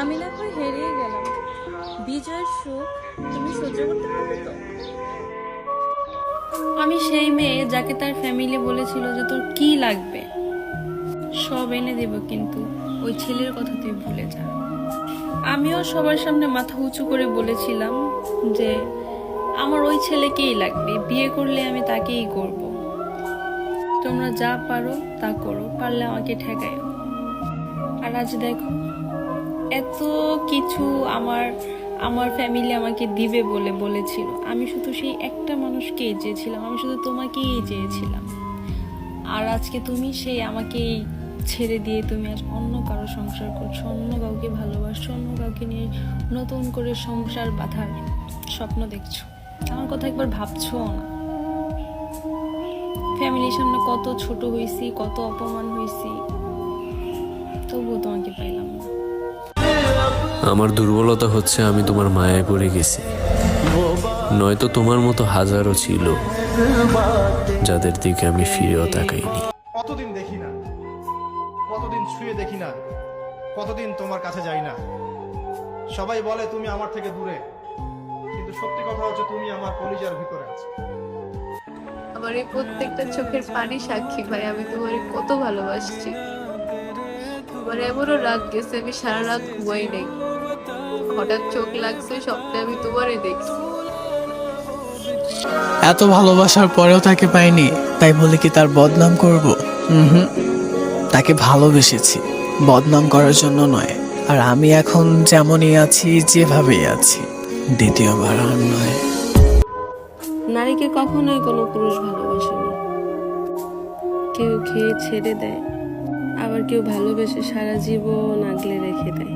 আমি না হেরিয়ে গেলাম। বিজয়ের সুখ, তুমি সহ্য করতে পারবে তো? আমি সেই মেয়ে যাকে তার ফ্যামিলি বলেছিল যে তোর কি লাগবে, সব এনে দেব কিন্তু ওই ছেলের কথা তুই ভুলে যা। আমিও সবার সামনে মাথা উঁচু করে বলেছিলাম যে আমার ওই ছেলেকেই লাগবে, বিয়ে করলে আমি তাকেই করব। তোমরা যা পারো তা করো, পারলে আমাকে ঠেকায় আর আজ দেখো এত কিছু আমার আমার ফ্যামিলি আমাকে দিবে বলে বলেছিল। আমি শুধু সেই একটা মানুষকেই চেয়েছিলাম, আমি শুধু তোমাকেই চেয়েছিলাম। আর আজকে তুমি সেই আমাকেই ছেড়ে দিয়ে তুমি আজ অন্য কারও সংসার করছ, অন্য কাউকে ভালোবাসছো, অন্য কাউকে নিয়ে নতুন করে সংসার বাঁধার স্বপ্ন দেখছ। আমার কথা একবার ভাবছ না। ফ্যামিলির সামনে কত ছোট হয়েছি কত অপমান হয়েছি তবুও তোমাকে পাইলাম আমার দুর্বলতা হচ্ছে আমি তোমার মায়ায় পড়ে গেছি। নয়তো তোমার মতো হাজারো ছিল যাদের দিকে আমি ফিরেও তাকাইনি। কতদিন দেখি না কতদিন ছুঁয়ে দেখি না কতদিন তোমার কাছে যাই না। সবাই বলে তুমি আমার থেকে দূরে। কিন্তু সত্যি কথা হচ্ছে তুমি আমার কলিজার ভিতরে আছো। আমার এই প্রত্যেকটা চোখের পানি সাক্ষী ভাই আমি তোমারে কত ভালোবাসছি। আমার এমনও রাত গেছে আমি সারা রাত ঘুমাই নাই। হঠাৎ চোখ লাগছে স্বপ্নে আমি তোমারে দেখছি। এত ভালোবাসার পরেও তাকে পাইনি তাই বলে কি তার বদনাম করব? হুম তাকে ভালোবেসেছি বদনাম করার জন্য নয়। আর আমি এখন যেমনই আছি যেভাবেই আছি দ্বিতীয়বার আর নয়। নারীকে কখনোই কোনো পুরুষ ভালোবাসে না। কেউ খেয়ে ছেড়ে দেয় আবার কেউ ভালোবেসে সারা জীবন আগলে রেখে দেয়।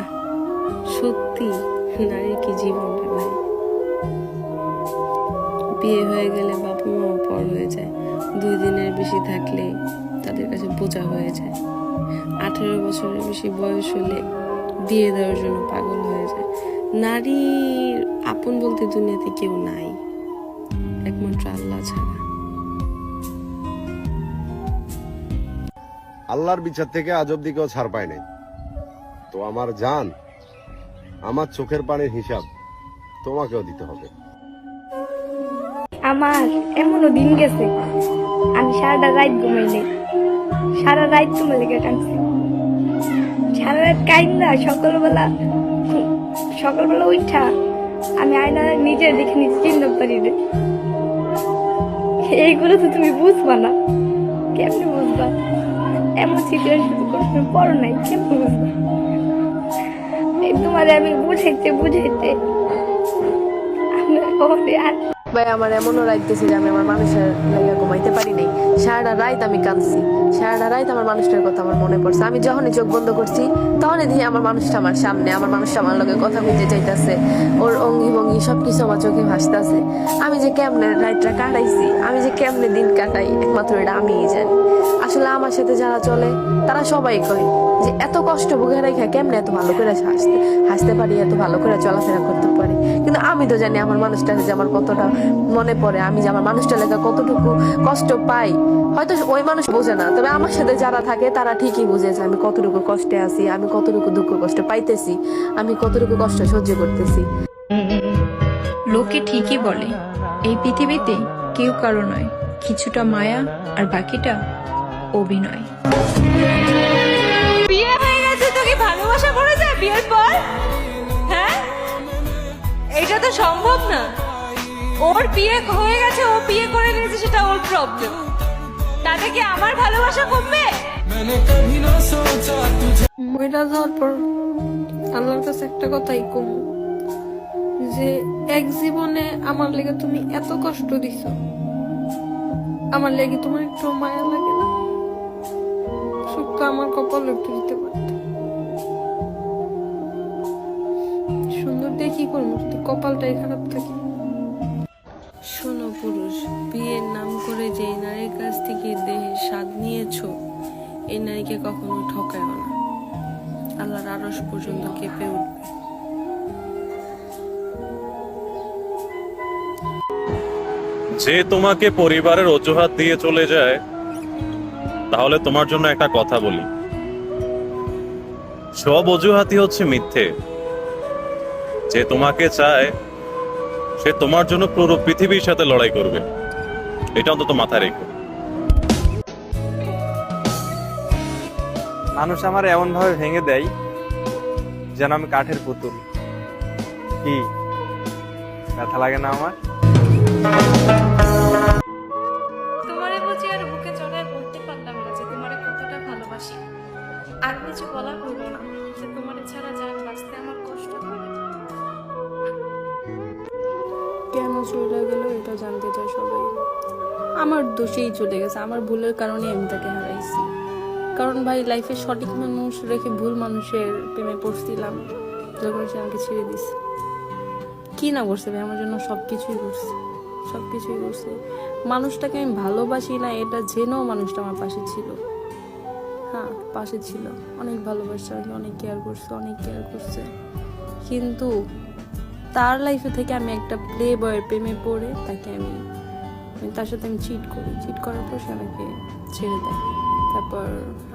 আহ, সত্যি নারীর কি জীবন রে ভাই? বিয়ে হয়ে গেলে বাবা মা পর হয়ে যায়। দুই দিনের বেশি থাকলে তাদের কাছে বোঝা হয়ে যায়। আঠেরো বছরের বেশি বয়স হলে বিয়ে দেওয়ার জন্য পাগল হয়ে যায়। নারীর আপন বলতে দুনিয়াতে কেউ নাই। একমাত্র আল্লাহ ছাড়া। আল্লাহর বিচার থেকে আজ অব্দি কেউ ছাড় পায় নাই। তো আমার জান আমার চোখের পানির হিসাব তোমাকেও দিতে হবে। আমার এমনও দিন গেছে, আমি সারাটা রাত ঘুমাই নাই। সারা রাত তোমার লেগে কাঁদছি। সারা রাত কাইন্দা সকালবেলা সকালবেলা উঠা আমি আয়না নিজে দেখে নিজে চিনতে পারি রে এইগুলো তো তুমি বুঝবা না। কেমনি বুঝবা? এমন সিচুয়েশন কোনো পড়ো নাই, কেমনি বুঝবা? তোমার আমি বুঝাইতে বুঝাইতে। ভাই, আমার এমনও রাত গেছে যে আমি আমার মানুষের লাগে ঘুমাইতে পারি নাই। সারাটা রাত আমি কাঁদছি। সারাটা রাত আমার মানুষটার কথা আমার মনে পড়ছে। আমি যখনই চোখ বন্ধ করছি, তখনই দেখি আমার মানুষটা আমার সামনে, আমার মানুষটা আমার লগে কথা বলতে চাইতেছে। ওর অঙ্গি ভঙ্গি সবকিছু আমার চোখে ভাসতেছে। আমি যে কেমনে রাতটা কাটাইছি, আমি যে কেমনে দিন কাটাই, একমাত্র এটা আমিই জানি। আসলে আমার সাথে যারা চলে, তারা সবাই কয় যে এত কষ্ট বুকে রেখে কেমনে এত ভালো করে হাসতে হাসতে পারি, এত ভালো করে চলাফেরা করতে পারি। কিন্তু আমি তো জানি আমার মানুষটা যে আমার কতটা মনে পড়ে, আমি যে আমার মানুষটা লেখা কতটুকু কষ্ট পাই। হয়তো ওই মানুষ বোঝে না, তবে আমার সাথে যারা থাকে, তারা ঠিকই বুঝে যে আমি কতটুকু কষ্টে আছি, আমি কতটুকু দুঃখ কষ্ট পাইতেছি, আমি কতটুকু কষ্ট সহ্য করতেছি। লোকে ঠিকই বলে, এই পৃথিবীতে কেউ কারও নয়, কিছুটা মায়া আর বাকিটা অভিনয়। বিয়ে হয়ে গেছে তো কি ভালোবাসা পড়ে যায় বিয়ের পর? হ্যাঁ? এটা তো সম্ভব না। ওর বিয়ে হয়ে গেছে ও বিয়ে করে নিয়েছে সেটা ওর প্রবলেম তাতে কি আমার ভালোবাসা কমবে? মহিলা যাওয়ার পর আল্লাহর কাছে একটা কথাই কম যে এক জীবনে আমার লেগে তুমি এত কষ্ট দিছ। আমার লেগে তোমার একটু মায়া লাগে তো আমার কপাল একটু দিতে পারত। সুন্দর দিয়ে কি করব? কপালটাই খারাপ থাকে। শোনো পুরুষ, বিয়ের নাম করে যে নারীর কাছ থেকে দেহে স্বাদ নিয়েছো, এই নারীকে কখনো ঠকায় না। আল্লাহর আরস পর্যন্ত কেঁপে উঠবে। যে তোমাকে পরিবারের অজুহাত দিয়ে চলে যায় তাহলে তোমার জন্য একটা কথা বলি। সব অজুহাতই হচ্ছে মিথ্যে। যে তোমাকে চায়, সে তোমার জন্য পুরো পৃথিবীর সাথে লড়াই করবে। এটা অন্তত মাথায় রেখো। মানুষ আমার এমন ভাবে ভেঙে দেয় যেন আমি কাঠের পুতুল। কি? ব্যথা লাগে না আমার? আর কিছু বলা হলো না। যে তোমারে ছাড়া যান বাঁচতে আমার কষ্ট করে কেন চলে গেল এটা জানতে চায় সবাই। আমার দোষেই চলে গেছে। আমার ভুলের কারণে আমি তাকে হারাইছি। কারণ ভাই লাইফে সঠিক মানুষ রেখে ভুল মানুষের প্রেমে পড়ছিলাম, যখন সে আমাকে ছেড়ে দিছে। কি না করছে ভাই? আমার জন্য সব কিছুই করছে। সব কিছুই করছে। মানুষটাকে আমি ভালোবাসি না, এটা জেনেও মানুষটা আমার পাশে ছিল। হ্যাঁ পাশে ছিল। অনেক ভালোবাসছে আমাকে অনেক কেয়ার করছে, অনেক কেয়ার করছে। কিন্তু তার লাইফে থেকে আমি একটা প্লে বয়ের প্রেমে পড়ে তাকে আমি তার সাথে আমি চিট করি। চিট করার পর সে আমাকে ছেড়ে দেয়। তারপর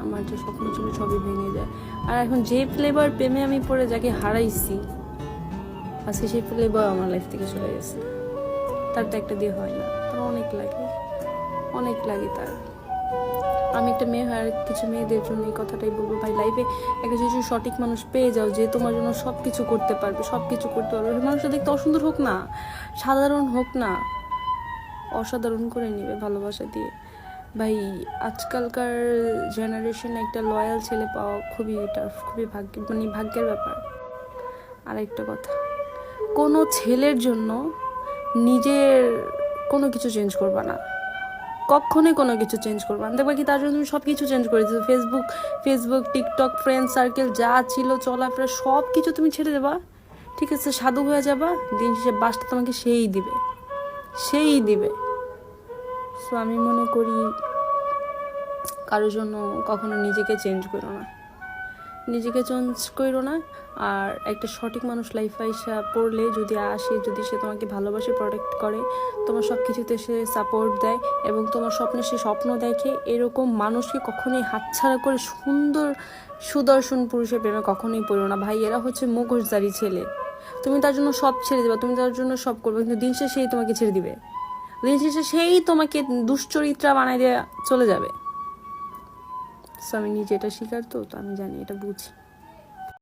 আমার যে স্বপ্ন ছিল সবই ভেঙে যায়। আর এখন যে বয়ের প্রেমে আমি পড়ে যাকে হারাইছি, আজকে সেই বয় আমার লাইফ থেকে চলে গেছে। তার তো একটা দিয়ে হয় না। তার অনেক লাগে। অনেক লাগে তার। আমি একটা মেয়ে হয় কিছু মেয়েদের জন্য এই কথাটাই বলব। ভাই লাইফে একটা যদি সঠিক মানুষ পেয়ে যাও যে তোমার জন্য সব কিছু করতে পারবে সব কিছু করতে পারবে মানুষটা দেখতে অসুন্দর হোক না, সাধারণ হোক না, অসাধারণ করে নেবে ভালোবাসা দিয়ে। ভাই, আজকালকার জেনারেশনে একটা লয়াল ছেলে পাওয়া খুবই টাফ খুবই ভাগ্য মানে ভাগ্যের ব্যাপার। আর একটা কথা, কোনো ছেলের জন্য নিজের কোনো কিছু চেঞ্জ করবা না। কখনোই কোনো কিছু চেঞ্জ করব না। দেখবা কি? তার জন্য তুমি সব কিছু চেঞ্জ করে দিচ্ছ Facebook Facebook TikTok friend circle যা ছিল, চলাফেরা সব কিছু তুমি ছেড়ে দেবা। ঠিক আছে, সাধু হয়ে যাবা। দিন শেষে বাসটা তোমাকে সেই দিবে। সেই দিবে। সো আমি মনে করি কারোর জন্য কখনো নিজেকে চেঞ্জ করো না। নিজেকে চেঞ্জ করো না। আর একটা সঠিক মানুষ লাইফ আইসা পড়লে যদি আসে, যদি সে তোমাকে ভালোবাসে প্রোটেক্ট করে, তোমার সব কিছুতে সে সাপোর্ট দেয় এবং তোমার স্বপ্নে সে স্বপ্ন দেখে, এরকম মানুষকে কখনোই হাতছাড়া করে সুন্দর সুদর্শন পুরুষের প্রেমে কখনোই পড়ো না। ভাই, এরা হচ্ছে মুখোশধারী ছেলে। তুমি তার জন্য সব ছেড়ে দেবে, তুমি তার জন্য সব করবে, কিন্তু দিন শেষে সেই তোমাকে ছেড়ে দিবে। দিন শেষে সেই তোমাকে দুশ্চরিত্রা বানাই দিয়ে চলে যাবে। সো আমি নিজে এটা শিকার তো তো আমি জানি এটা বুঝি।